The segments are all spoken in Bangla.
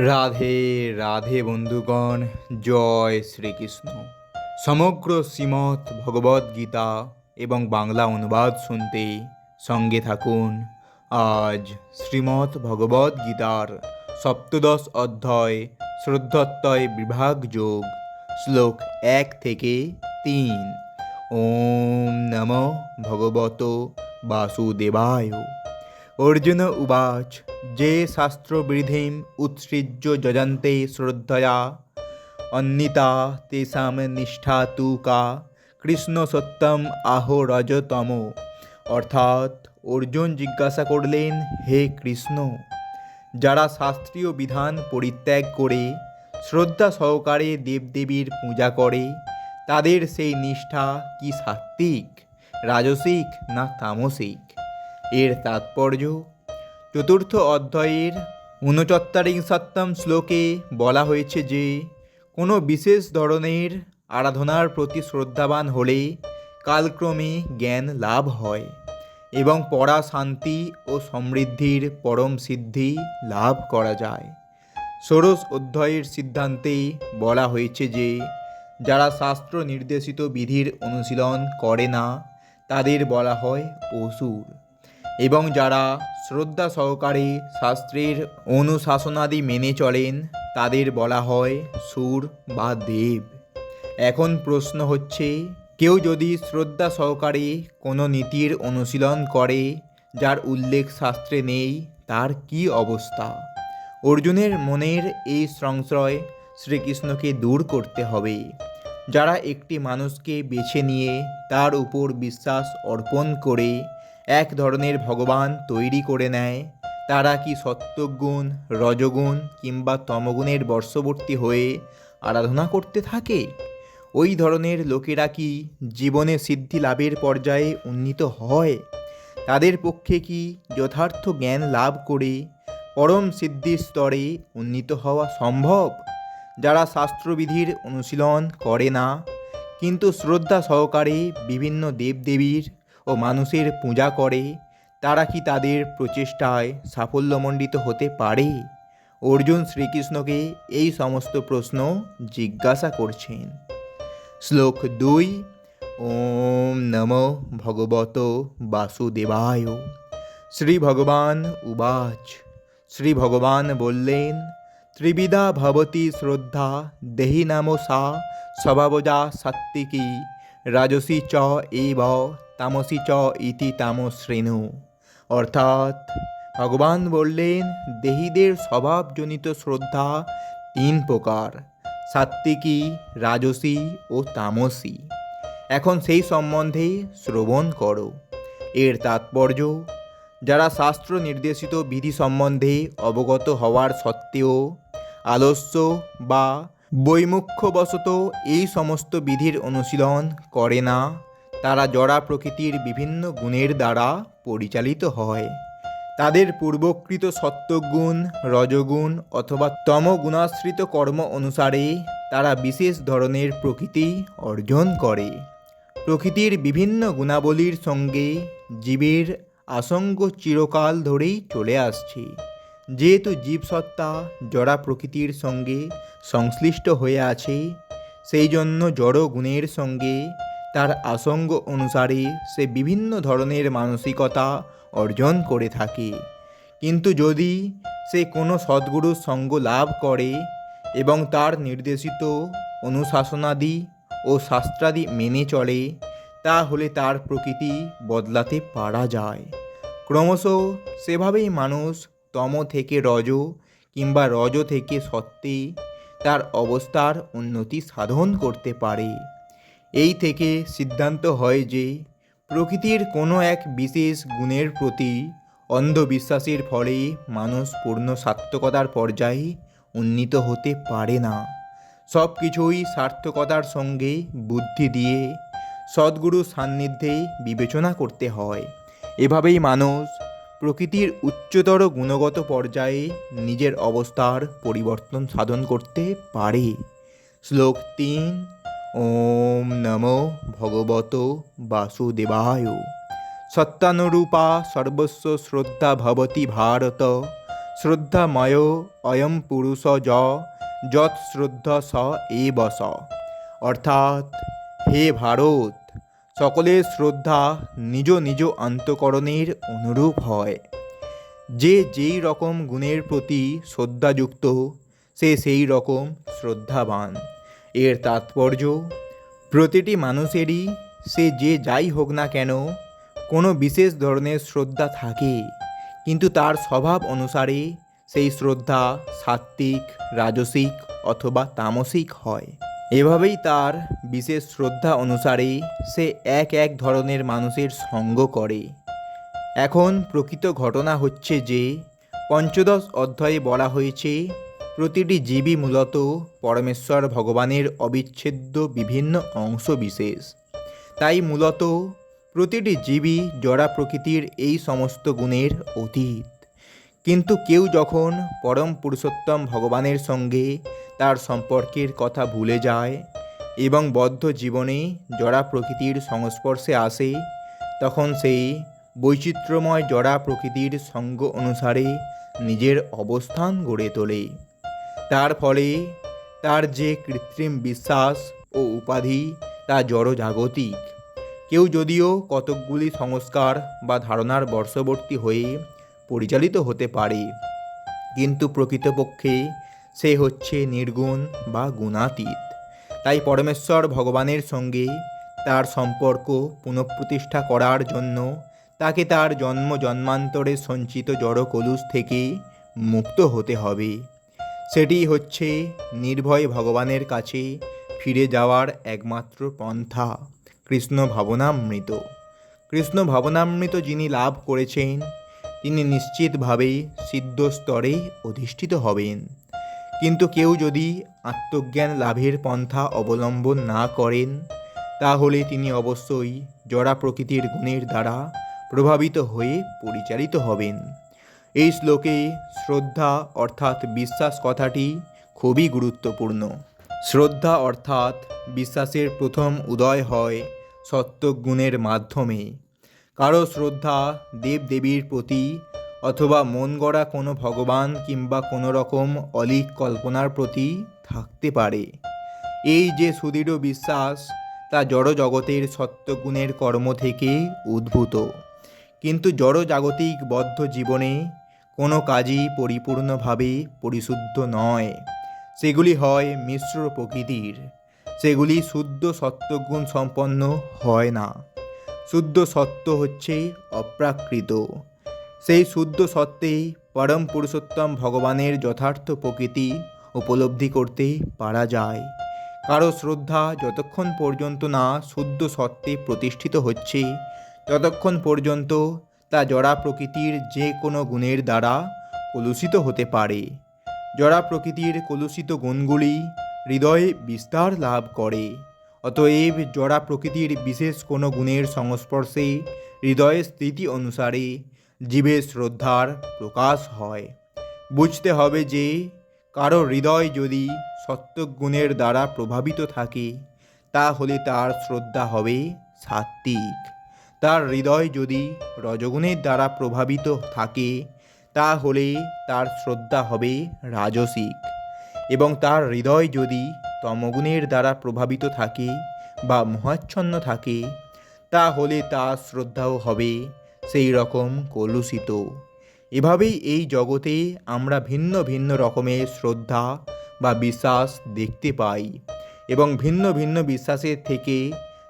রাধে রাধে বন্ধুগণ, জয় শ্রীকৃষ্ণ। সমগ্র শ্রীমৎ ভগবদ গীতা এবং বাংলা অনুবাদ শুনতে সঙ্গে থাকুন। আজ শ্রীমৎ ভগবদ গীতার সপ্তদশ অধ্যায় শ্রদ্ধত্বয় বিভাগ যোগ, শ্লোক এক থেকে তিন। ওম নম ভগবত বাসুদেবায়। অর্জুন উবাচ, যে শাস্ত্রবিধিম উৎসৃজ্য যজন্তে শ্রদ্ধয়া। অন্বিতা, তেষাম নিষ্ঠা তু কা কৃষ্ণ সত্যম আহো রজতম। অর্থাৎ অর্জুন জিজ্ঞাসা করলেন, হে কৃষ্ণ, যারা শাস্ত্রীয় বিধান পরিত্যাগ করে, শ্রদ্ধা সহকারে দেবদেবীর পূজা করে, তাদের সেই নিষ্ঠা কি সাত্ত্বিক, রাজসিক না তামসিক? এর তাৎপর্য। চতুর্থ অধ্যায়ের ঊনচত্বরিংশত্তম শ্লোকে বলা হয়েছে যে, কোনো বিশেষ ধরনের আরাধনার প্রতি শ্রদ্ধাবান হলে কালক্রমে জ্ঞান লাভ হয় এবং পরা শান্তি ও সমৃদ্ধির পরম সিদ্ধি লাভ করা যায়। ষোড়শ অধ্যায়ের সিদ্ধান্তে বলা হয়েছে যে, যারা শাস্ত্র নির্দেশিত বিধির অনুশীলন করে না, তাদের বলা হয় অসুর। এবং যারা শ্রদ্ধা সহকারে শাস্ত্রের অনুশাসনাদি মেনে চলেন, তাদের বলা হয় সুর বা দেব। এখন প্রশ্ন হচ্ছে, কেউ যদি শ্রদ্ধা সহকারে কোনো নীতির অনুশীলন করে, যার উল্লেখ শাস্ত্রে নেই, তার কি অবস্থা? অর্জুনের মনের এই সংশয় শ্রীকৃষ্ণকে দূর করতে হবে। যারা একটি মানুষকে বেছে নিয়ে তার উপর বিশ্বাস অর্পণ করে এক ধরনের ভগবান তৈরি করে নেয়। তারা কি সত্যগুণ, রজগুণ কিংবা তমগুণের বর্ষবর্তী হয়ে আরাধনা করতে থাকে? ওই ধরনের লোকেরা কি জীবনে সিদ্ধি লাভের পর্যায়ে উন্নীত হয়? তাদের পক্ষে কি যথার্থ জ্ঞান লাভ করে পরম সিদ্ধির স্তরে উন্নীত হওয়া সম্ভব? যারা শাস্ত্রবিধির অনুশীলন করে না, কিন্তু শ্রদ্ধা সহকারে বিভিন্ন দেবদেবীর ও মানুষের পূজা করে, তারা কি তাদের প্রচেষ্টায় সাফল্যমণ্ডিত হতে পারে? অর্জুন শ্রীকৃষ্ণকে এই সমস্ত প্রশ্ন জিজ্ঞাসা করছেন। শ্লোক দুই, ওম নম ভগবত বাসুদেবায়। শ্রী ভগবান উবাচ। শ্রী ভগবান বললেন, ত্রিবিধা ভবতী শ্রদ্ধা দেহি নাম সা, স্বভাবজা সাত্বিকী রাজসী চ এব, তামসী চ ইতি তামশ্রেণু। অর্থাৎ ভগবান বললেন, দেহীদের স্বভাবজনিত শ্রদ্ধা তিন প্রকার সাত্বিকী রাজসী ও তামসী। এখন সেই সম্বন্ধে শ্রবণ করো। এর তাৎপর্য, যারা শাস্ত্র নির্দেশিত বিধি সম্বন্ধে অবগত হওয়ার সত্ত্বেও আলস্য বা বৈমুখ্যবশত এই সমস্ত বিধির অনুশীলন করে না, তারা জড়া প্রকৃতির বিভিন্ন গুণের দ্বারা পরিচালিত হয়। তাদের পূর্বকৃত সত্যগুণ, রজগুণ অথবা তমগুণাশ্রিত কর্ম অনুসারে তারা বিশেষ ধরনের প্রকৃতি অর্জন করে। প্রকৃতির বিভিন্ন গুণাবলীর সঙ্গে জীবের আসঙ্গ চিরকাল ধরেই চলে আসছে। যেহেতু জীবসত্তা জড়া প্রকৃতির সঙ্গে সংশ্লিষ্ট হয়ে আছে, সেই জন্য জড় গুণের সঙ্গে তার আসঙ্গ অনুসারে সে বিভিন্ন ধরনের মানসিকতা অর্জন করে থাকে। কিন্তু যদি সে কোনো সদ্গুরুর সঙ্গ লাভ করে এবং তার নির্দেশিত অনুশাসনাদি ও শাস্ত্রাদি মেনে চলে, তাহলে তার প্রকৃতি বদলাতে পারা যায়। ক্রমশ সেভাবেই মানুষ তম থেকে রজ কিংবা রজ থেকে সত্যে তার অবস্থার উন্নতি সাধন করতে পারে। এই থেকে সিদ্ধান্ত হয় যে প্রকৃতির কোনো এক বিশেষ গুণের প্রতি অন্ধবিশ্বাসের ফলে মানুষ পূর্ণ সার্থকতার পর্যায়ে উন্নীত হতে পারে না। সব কিছুই সার্থকতার সঙ্গে বুদ্ধি দিয়ে সদ্গুরু সান্নিধ্যে বিবেচনা করতে হয়। এভাবেই মানুষ প্রকৃতির উচ্চতর গুণগত পর্যায়ে নিজের অবস্থার পরিবর্তন সাধন করতে পারে। শ্লোক তিন, ওম নম ভগবত বাসুদেবায়। সত্যানুরূপা সর্বস্ব শ্রদ্ধা ভবতি ভারত। শ্রদ্ধাময় অয়ম পুরুষ য যৎ শ্রদ্ধা স এ বস অর্থাৎ, হে ভারত সকলের শ্রদ্ধা নিজ নিজ অন্তকরণের অনুরূপ হয়। যে যেই রকম গুণের প্রতি শ্রদ্ধাযুক্ত, সে সেই রকম শ্রদ্ধাবান। এর তাৎপর্য, প্রতিটি মানুষেরই সে যে যাই হোক না কেন, কোনো বিশেষ ধরনের শ্রদ্ধা থাকে। কিন্তু তার স্বভাব অনুসারে সেই শ্রদ্ধা সাত্ত্বিক, রাজসিক অথবা তামসিক হয়। এভাবেই তার বিশেষ শ্রদ্ধা অনুসারে সে এক এক ধরনের মানুষের সঙ্গ করে। এখন প্রকৃত ঘটনা হচ্ছে যে, পঞ্চদশ অধ্যায়ে বলা হয়েছে, প্রতিটি জীবই মূলত পরমেশ্বর ভগবানের অবিচ্ছেদ্য বিভিন্ন অংশ বিশেষ। তাই মূলত প্রতিটি জীবই জড়া প্রকৃতির এই সমস্ত গুণের অতীত। কিন্তু কেউ যখন পরম পুরুষোত্তম ভগবানের সঙ্গে তার সম্পর্কের কথা ভুলে যায় এবং বদ্ধ জীবনে জড়া প্রকৃতির সংস্পর্শে আসে, তখন সেই বৈচিত্র্যময় জড়া প্রকৃতির সঙ্গ অনুসারে নিজের অবস্থান গড়ে তোলে। তার ফলে তার যে কৃত্রিম বিশ্বাস ও উপাধি তা জড়জাগতিক। কেউ যদিও কতকগুলি সংস্কার বা ধারণার বর্ষবর্তী হয়ে পরিচালিত হতে পারে, কিন্তু প্রকৃতপক্ষে সে হচ্ছে নির্গুণ বা গুণাতীত। তাই পরমেশ্বর ভগবানের সঙ্গে তার সম্পর্ক পুনঃপ্রতিষ্ঠা করার জন্য তাকে তার জন্ম জন্মান্তরে সঞ্চিত জড় কলুষ থেকে মুক্ত হতে হবে। সেটি হচ্ছে নির্ভয় ভগবানের কাছে ফিরে যাওয়ার একমাত্র পন্থা, কৃষ্ণ ভাবনামৃত। কৃষ্ণ ভাবনামৃত যিনি লাভ করেছেন, তিনি নিশ্চিতভাবেই সিদ্ধ স্তরে অধিষ্ঠিত হবেন। কিন্তু কেউ যদি আত্মজ্ঞান লাভের পন্থা অবলম্বন না করেন, তাহলে তিনি অবশ্যই জড়া প্রকৃতির গুণের দ্বারা প্রভাবিত হয়ে পরিচালিত হবেন। এই শ্লোকে শ্রদ্ধা অর্থাৎ বিশ্বাস কথাটি খুবই গুরুত্বপূর্ণ। শ্রদ্ধা অর্থাৎ বিশ্বাসের প্রথম উদয় হয় সত্যগুণের মাধ্যমে। কারও শ্রদ্ধা দেবদেবীর প্রতি অথবা মন গড়া কোনো ভগবান কিংবা কোনো রকম অলিক কল্পনার প্রতি থাকতে পারে। এই যে সুদৃঢ় বিশ্বাস, তা জড় জগতের সত্যগুণের কর্ম থেকে উদ্ভূত। কিন্তু জড় জাগতিক বদ্ধ জীবনে কোনো কাজই পরিপূর্ণভাবে পরিশুদ্ধ নয়। সেগুলি হয় মিশ্র প্রকৃতির। সেগুলি শুদ্ধ সত্যগুণ সম্পন্ন হয় না। শুদ্ধ সত্য হচ্ছে অপ্রাকৃত। সেই শুদ্ধ সত্ত্বেই পরম পুরুষোত্তম ভগবানের যথার্থ প্রকৃতি উপলব্ধি করতে পারা যায়। কারও শ্রদ্ধা যতক্ষণ পর্যন্ত না শুদ্ধ সত্ত্বে প্রতিষ্ঠিত হচ্ছে, ততক্ষণ পর্যন্ত তা জড়া প্রকৃতির যে কোনো গুণের দ্বারা কলুষিত হতে পারে। জড়া প্রকৃতির কলুষিত গুণগুলি হৃদয়ে বিস্তার লাভ করে, অতএব জড়া প্রকৃতির বিশেষ কোনো গুণের সংস্পর্শে হৃদয়ের স্থিতি অনুসারে জীবের শ্রদ্ধার প্রকাশ হয়। বুঝতে হবে যে, কারও হৃদয় যদি সত্যগুণের দ্বারা প্রভাবিত থাকে, তাহলে তার শ্রদ্ধা হবে সাত্ত্বিক। তার হৃদয় যদি রজগুণের দ্বারা প্রভাবিত থাকে, তাহলে তার শ্রদ্ধা হবে রাজসিক। এবং তার হৃদয় যদি তমগুণের দ্বারা প্রভাবিত থাকে বা মোহাচ্ছন্ন থাকে, তাহলে তার শ্রদ্ধাও হবে সেই রকম কলুষিত। এভাবেই এই জগতে আমরা ভিন্ন ভিন্ন রকমের শ্রদ্ধা বা বিশ্বাস দেখতে পাই এবং ভিন্ন ভিন্ন বিশ্বাসের থেকে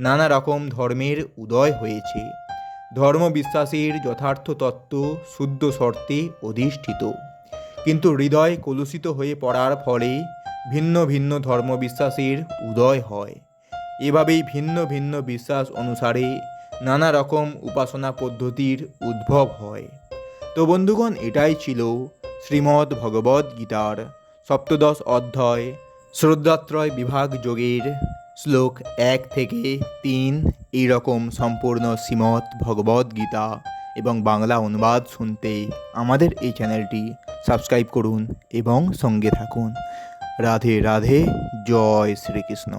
নানা রকম ধর্মের উদয় হয়েছে। ধর্ম বিশ্বাসের যথার্থ তত্ত্ব শুদ্ধ শর্তে অধিষ্ঠিত। কিন্তু হৃদয় কলুষিত হয়ে পড়ার ফলে ভিন্ন ভিন্ন ধর্মবিশ্বাসের উদয় হয়। এভাবেই ভিন্ন ভিন্ন বিশ্বাস অনুসারে নানা রকম উপাসনা পদ্ধতির উদ্ভব হয়। তো বন্ধুগণ, এটাই ছিল শ্রীমদ্ ভগবদ্ গীতার সপ্তদশ অধ্যায়, শ্রদ্ধাত্রয় বিভাগ যোগের শ্লোক এক থেকে তিন, এইরকম সম্পূর্ণ শ্রীমদ্ ভগবদ্ গীতা এবং বাংলা অনুবাদ শুনতে আমাদের এই চ্যানেলটি সাবস্ক্রাইব করুন এবং সঙ্গে থাকুন। রাধে রাধে, জয় শ্রীকৃষ্ণ।